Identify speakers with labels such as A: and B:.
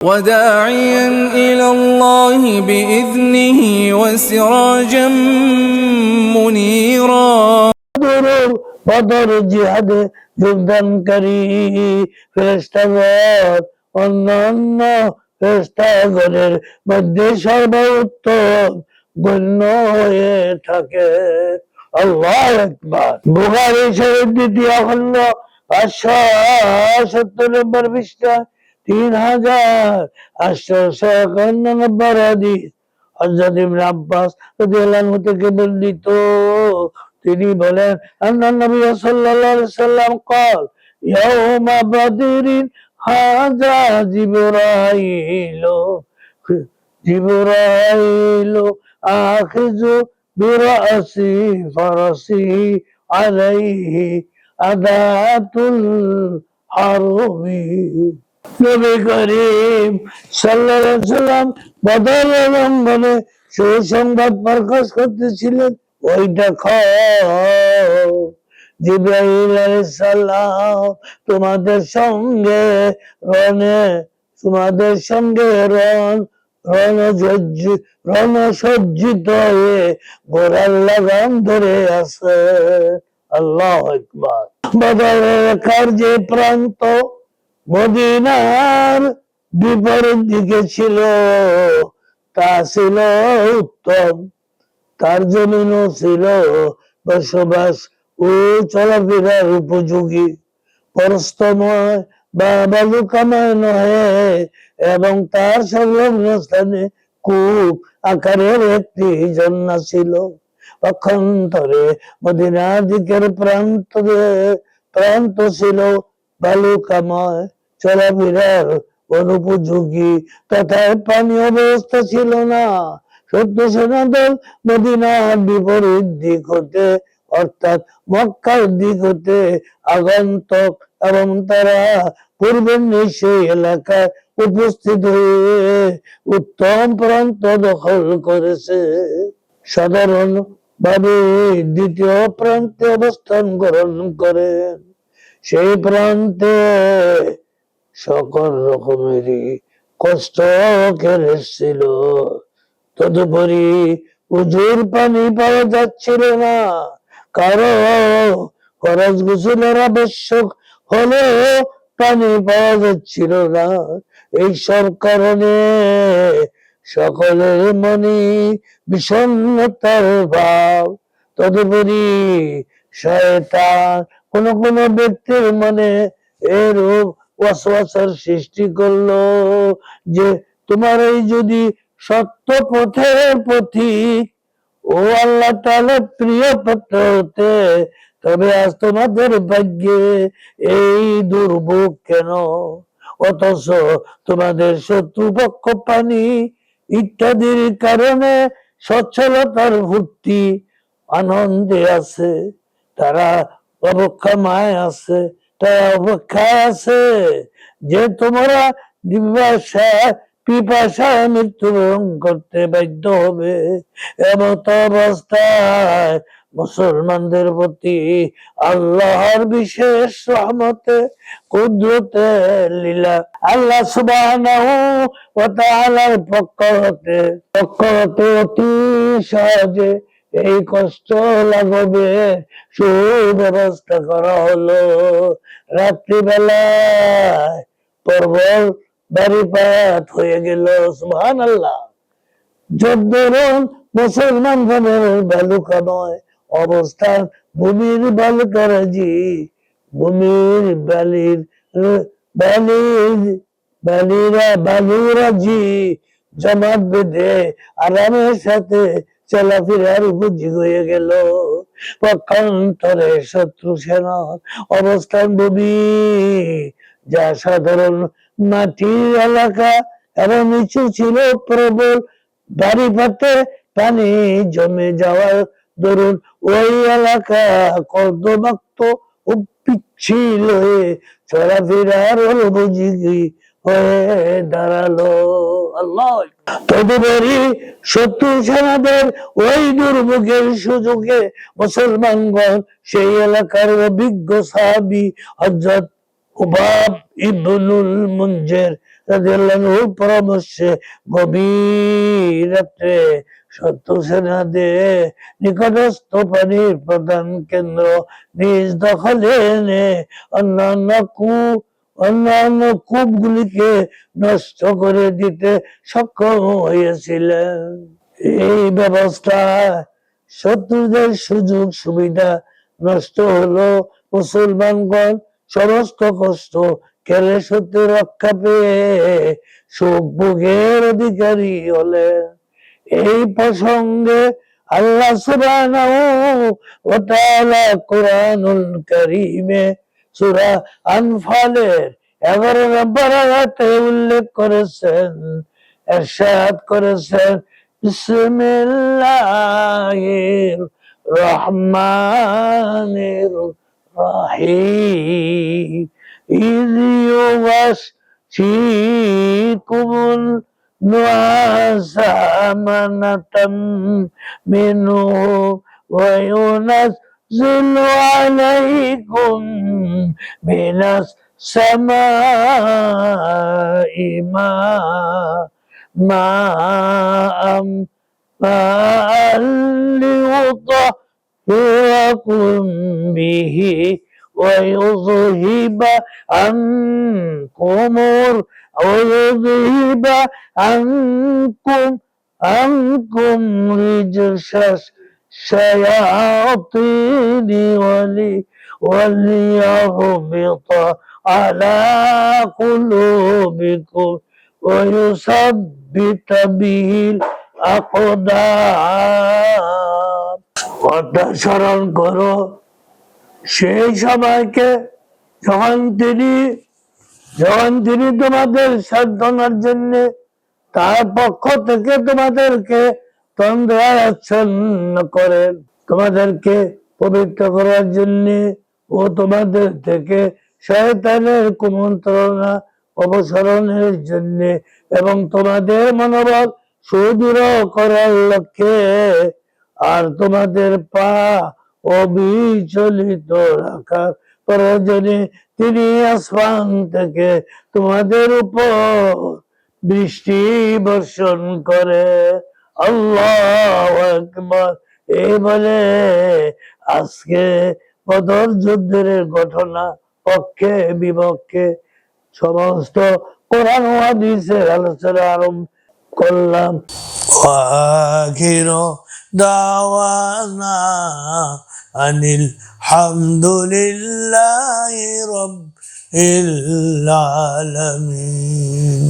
A: وداعيا إلى الله بإذنه وسراجا منيرا
B: বদর বদর জিহাদে যোগদানকারী ফেরেস্তাগণ অন্যান্য ফেরেস্তাগণের মধ্যে সর্বোত্তম গণ্য হয়ে থাকে আল্লাহ একবার বুখারি শরীফ দ্বিতীয় খন্ড পাঁচশো সত্তর নম্বর পৃষ্ঠা তিন হাজার আটশো একান্ন নম্বর হাদিস হযরত ইবনে আব্বাস রাদিয়াল্লাহু আনহু থেকে বর্ণিত তিনি বলেন আন্না নবী সাল্লাল্লাহু আলাইহি সাল্লাম قال يوم بدر هذا جبرائيل جبرائيل آخذ برأسي فرسي عليه أداة الحرب নবী করিম সাল্লাম সুসংবাদ প্রকাশ করতেছিলেন তোমাদের সঙ্গে রনে তোমাদের সঙ্গে রন রণসজ্জ রণসজ্জিত হয়ে ঘোড়ার লাগাম ধরে আছে। আল্লাহ একবার বদরের কার্যে প্রান্ত মদিনার বিপরীত দিকে ছিল, তা ছিল উত্তম। তার জমিনও ছিল বসবাস ও চলাফেরার উপযোগী। পরস্তময় বা বালুকাময় নহে, এবং তার সংলগ্ন স্থানে কূপ আকারের একটি জন্না ছিল। পক্ষান্তরে মদিনা দিকের প্রান্ত প্রান্ত ছিল বালুকাময়। চলাফেরার অনুপযোগী। পানীয় ব্যবস্থা ছিল না। সত্য সেনাদল মদিনার বিপরীত দিক হতে, অর্থাৎ মক্কার দিক হতে আগন্তক এবং তারা পূর্বের এলাকায় উপস্থিত হয়ে উত্তম প্রান্ত দখল করেছে। সাধারণ ভাবে দ্বিতীয় প্রান্তে অবস্থান গ্রহণ করেন। সেই প্রান্তে সকল রকমেরই কষ্ট কেড়েছিল তদুপরি উজুর পানি পাওয়া যাচ্ছিল না। কারও খরচ গোসলের আবশ্যক হলেও পানি পাওয়া যাচ্ছিল না। এইসব কারণে সকলের মনে বিষণ্ণতার ভাব। তদুপরি শয়তান কোন কোন ব্যক্তির মনে এরূপ ওয়াসওয়াসার সৃষ্টি করল যে তোমার এই যদি সত্য পথের পথিক, ও আল্লাহ তাহলে প্রিয় পত্র হতে, তবে আজ তোমাদের ভাগ্যে এই দুর্ভোগ কেন? অথচ তোমাদের শত্রুপক্ষ পানি ইত্যাদির কারণে সচ্ছলতার ভর্তি আনন্দে আছে, তারা অপেক্ষামায় আছে। অপেক্ষায় যে তোমরা দিবাসা পিপাসায় মৃত্যুবরণ করতে বাধ্য হবে এমত অবস্থায় মুসলমানদের প্রতি আল্লাহর বিশেষ রহমতে, কুদরতে, লীলা আল্লাহ সুবহানাহু ওয়া তাআলার পক্ষ হতে পক্ষ হতে অতি সহজে এই কষ্ট লাগবে, সুব্যবস্থা করা হলো। রাত্রিবেলায় পর্বত বাড়িপাত হয়ে গেল সুবহান আল্লাহ যদ্দরুন মুসলমান গণের বালুকা নয়, অবস্থান ভূমির বালুকারাজি ভূমির বালির বালির, বালিরা বালুরাজি জমাত বেঁধে আরামের সাথে চলাফেরার উপযোগী হয়ে গেল। পক্ষান্তরে শত্রু সেনার অবস্থান ভূমি যা সাধারণ মাটির এলাকা এবং নিচু ছিল প্রবল বাড়ি পাতে পানি জমে যাওয়ার দরুন ওই এলাকা কর্দমাক্ত ও পিচ্ছিল হয়ে চলাফেরার অনুপযোগী হয়ে দাঁড়াল। আল্লাহ তদুপরি শত্রু সেনাদের ওই দুর্ভোগের সুযোগে মুসলমানগণ সেই এলাকার অভিজ্ঞ সাহাবি হজরত ইবনুল রাদিয়াল্লাহুর পরামর্শে গভীর রাত্রে শত্রু সেনাদের নিকটস্থ পানির প্রধান কেন্দ্র নিজ দখলে অন্যান্য কূপ অন্যান্য কূপগুলিকে নষ্ট করে দিতে সক্ষম হয়েছিলেন। এই ব্যবস্থা শত্রুদের সুযোগ সুবিধা নষ্ট হলো, মুসলমানগণ সমস্ত কষ্ট কেলে সত্য রক্ষা পেয়ে সুখ ভোগের অধিকারী হলেন। এই প্রসঙ্গে আল্লাহ সুবহানাহু ওয়া তাআলা কোরআনুল কারীমে সূরা আনফালের 11 নম্বর আয়াতে উল্লেখ করেছেন ارشاد করেছেন বিসমিল্লাহির রহমানির রহিম إذ يغشيكم النعاس أمنة منه وينزل عليكم من السماء ماء ماء ماء ليطهركم به ويذهب عنكم ويذهب عنكم عنكم رجس الشياطين ولي وليربط على قلوبكم ويثبت به الأقدام কথা স্মরণ করো সেই সময়কে যখন তিনি যখন তিনি তোমাদের সাধনার জন্য তার পক্ষ থেকে তোমাদেরকে তন্দ্রাচ্ছন্ন করেন। তোমাদেরকে পবিত্র করার জন্য ও তোমাদের থেকে শয়তানের কুমন্ত্রণা অবসরণের জন্য এবং তোমাদের মনোবল সুদৃঢ় করার লক্ষ্যে আর তোমাদের পা অবিচলিত রাখার প্রয়োজনে তিনি আসমান থেকে তোমাদের উপর বৃষ্টি বর্ষণ করে। আল্লাহ একবার এই বলে আজকে বদর যুদ্ধের ঘটনা পক্ষে, বিপক্ষে সমস্ত কোরআন হাদিসের আলোচনা আরম্ভ করলাম।
C: ওয়াখিরু দাওয়ানা আনিল হামদুলিল্লাহি রাব্বিল আলামিন।